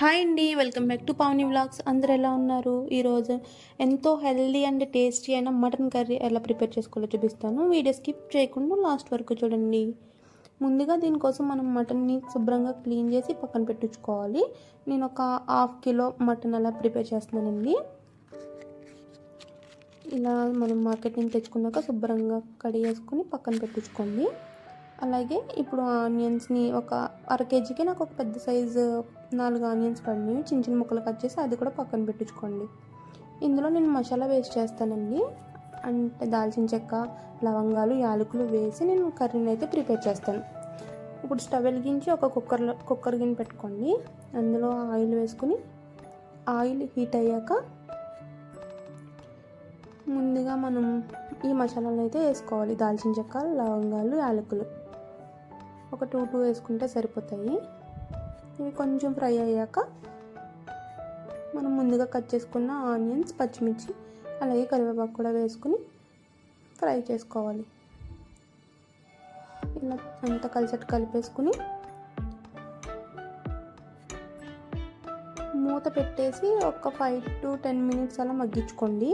Hi అండి welcome back to Pavani vlogs. అందరు ఎలా ఉన్నారు? ఈరోజు ఎంతో హెల్దీ అండ్ టేస్టీ అయిన మటన్ కర్రీ ఎలా ప్రిపేర్ చేసుకోవాలో చూపిస్తాను. వీడియో స్కిప్ చేయకుండా లాస్ట్ వరకు చూడండి. ముందుగా దీనికోసం మనం మటన్ని శుభ్రంగా క్లీన్ చేసి పక్కన పెట్టించుకోవాలి. నేను ఒక హాఫ్ కిలో మటన్ అలా ప్రిపేర్ చేస్తున్నానండి. ఇలా మనం మార్కెట్ నుంచి తెచ్చుకున్నాక శుభ్రంగా కడిగేసుకొని పక్కన పెట్టించుకోండి. అలాగే ఇప్పుడు ఆనియన్స్ని ఒక అర కేజీకి నాకు ఒక పెద్ద సైజు నాలుగు ఆనియన్స్ పడినాయి చిన్న చిన్న ముక్కలు కట్ చేసి అది కూడా పక్కన పెట్టించుకోండి. ఇందులో నేను మసాలా వేస్ట్ చేస్తానండి. అంటే దాల్చిన చెక్క లవంగాలు యాలకులు వేసి నేను కర్రీని అయితే ప్రిపేర్ చేస్తాను. ఇప్పుడు స్టవ్ వెలిగించి ఒక కుక్కర్లో కుక్కర్ గిన్నె పెట్టుకోండి. అందులో ఆయిల్ వేసుకుని ఆయిల్ హీట్ అయ్యాక ముందుగా మనం ఈ మసాలాలు అయితే వేసుకోవాలి. దాల్చిన చెక్క లవంగాలు యాలకులు. ఒక టూ టూ వేసుకుంటే సరిపోతాయి. ఇవి కొంచెం ఫ్రై అయ్యాక మనం ముందుగా కట్ చేసుకున్న ఆనియన్స్ పచ్చిమిర్చి అలాగే కరివేపాకు కూడా వేసుకుని ఫ్రై చేసుకోవాలి. ఇలా అంతా కలిసట్టు కలిపేసుకుని మూత పెట్టేసి ఒక ఫైవ్ టు టెన్ మినిట్స్ అలా మగ్గించుకోండి.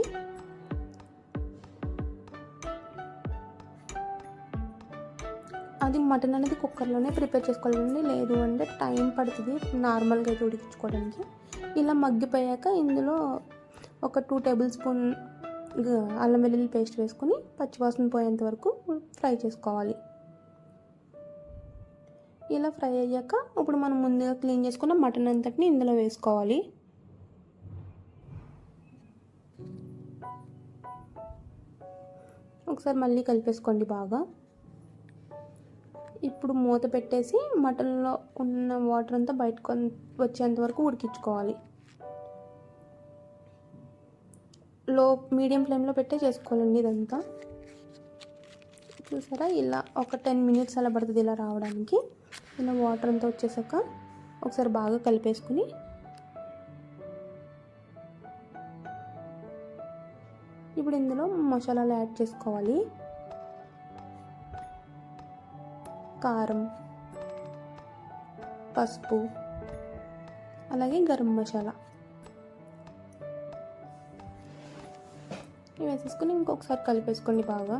అది మటన్ అనేది కుక్కర్లోనే ప్రిపేర్ చేసుకోవాలండి. లేదు అంటే టైం పడుతుంది నార్మల్గా అయితే ఉడికించుకోవడానికి. ఇలా మగ్గిపోయాక ఇందులో ఒక టూ టేబుల్ స్పూన్ అల్లం వెల్లుల్లి పేస్ట్ వేసుకొని పచ్చివాసన పోయేంత వరకు ఫ్రై చేసుకోవాలి. ఇలా ఫ్రై అయ్యాక ఇప్పుడు మనం ముందుగా క్లీన్ చేసుకున్న మటన్ అంతటిని ఇందులో వేసుకోవాలి. ఒకసారి మళ్ళీ కలిపేసుకోండి బాగా. ఇప్పుడు మూత పెట్టేసి మటన్లో ఉన్న వాటర్ అంతా బయటకు వచ్చేంత వరకు ఉడికించుకోవాలి. లో మీడియం ఫ్లేమ్లో పెట్టే చేసుకోవాలండి ఇదంతా. చూసారా? ఇలా ఒక టెన్ మినిట్స్ అలా పడుతుంది ఇలా రావడానికి. ఇలా వాటర్ అంతా వచ్చేసాక ఒకసారి బాగా కలిపేసుకుని ఇప్పుడు ఇందులో మసాలాలు యాడ్ చేసుకోవాలి. కారం పసుపు అలాగే గరం మసాలా. ఇవి వేసేసుకుని ఇంకొకసారి కలిపేసుకోండి బాగా.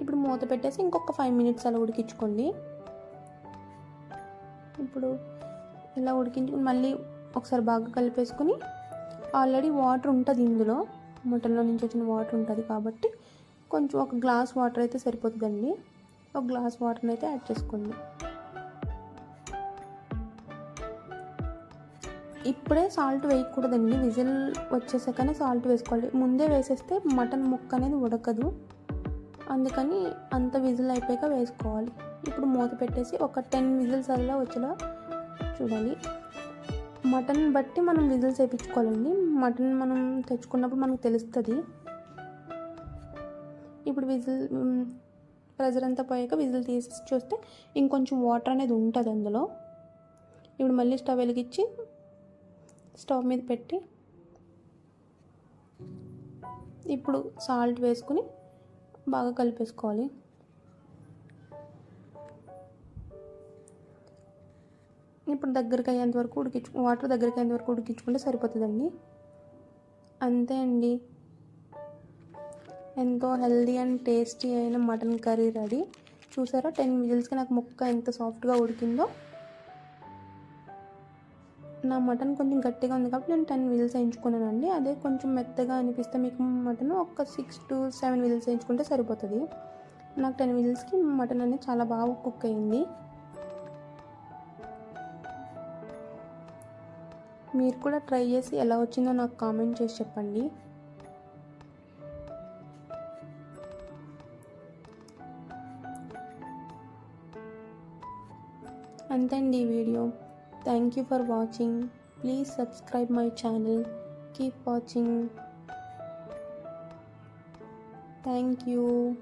ఇప్పుడు మూత పెట్టేసి ఇంకొక ఫైవ్ మినిట్స్ అలా ఉడికించుకోండి. ఇప్పుడు ఇలా ఉడికించుకుని మళ్ళీ ఒకసారి బాగా కలిపేసుకుని ఆల్రెడీ వాటర్ ఉంటుంది ఇందులో. మటన్లో నుంచి వచ్చిన వాటర్ ఉంటుంది కాబట్టి కొంచెం ఒక గ్లాస్ వాటర్ అయితే సరిపోతుందండి. ఒక గ్లాస్ వాటర్ని అయితే యాడ్ చేసుకోండి. ఇప్పుడే సాల్ట్ వేయకూడదండి. విజిల్ వచ్చేసాకనే సాల్ట్ వేసుకోవాలి. ముందే వేసేస్తే మటన్ ముక్క అనేది ఉడకదు. అందుకని అంత విజిల్ అయిపోయాక వేసుకోవాలి. ఇప్పుడు మూత పెట్టేసి ఒక టెన్ విజిల్స్ అలా వచ్చేలా చూడాలి. మటన్ బట్టి మనం విజిల్స్ వేయించుకోవాలండి. మటన్ మనం తెచ్చుకున్నప్పుడు మనకు తెలుస్తుంది. ఇప్పుడు విజిల్ ప్రెజర్ అంతా పోయాక విజిల్ తీసి చూస్తే ఇంకొంచెం వాటర్ అనేది ఉంటుంది అందులో. ఇప్పుడు మళ్ళీ స్టవ్ వెలిగించి స్టవ్ మీద పెట్టి ఇప్పుడు సాల్ట్ వేసుకుని బాగా కలిపేసుకోవాలి. ఇప్పుడు దగ్గరికి అయ్యేంత వరకు ఉడికించు వాటర్ దగ్గరికి అయ్యేంత వరకు ఉడికించుకుంటే సరిపోతుందండి. అంతే అండి. ఎంతో హెల్దీ అండ్ టేస్టీ అయిన మటన్ కర్రీ రెడీ. చూసారా? టెన్ విజిల్స్కి నాకు ముక్క ఎంత సాఫ్ట్గా ఉడికిందో. నా మటన్ కొంచెం గట్టిగా ఉంది కాబట్టి నేను టెన్ విజిల్స్ వేయించుకున్నానండి. అదే కొంచెం మెత్తగా అనిపిస్తే మీకు మటన్ ఒక సిక్స్ టు సెవెన్ విజిల్స్ వేయించుకుంటే సరిపోతుంది. నాకు టెన్ విజిల్స్కి మటన్ అనేది చాలా బాగా కుక్ అయింది. మీరు కూడా ట్రై చేసి ఎలా వచ్చిందో నాకు కామెంట్ చేసి చెప్పండి. and then the video. Thank you for watching. Please subscribe my channel. Keep watching. Thank you.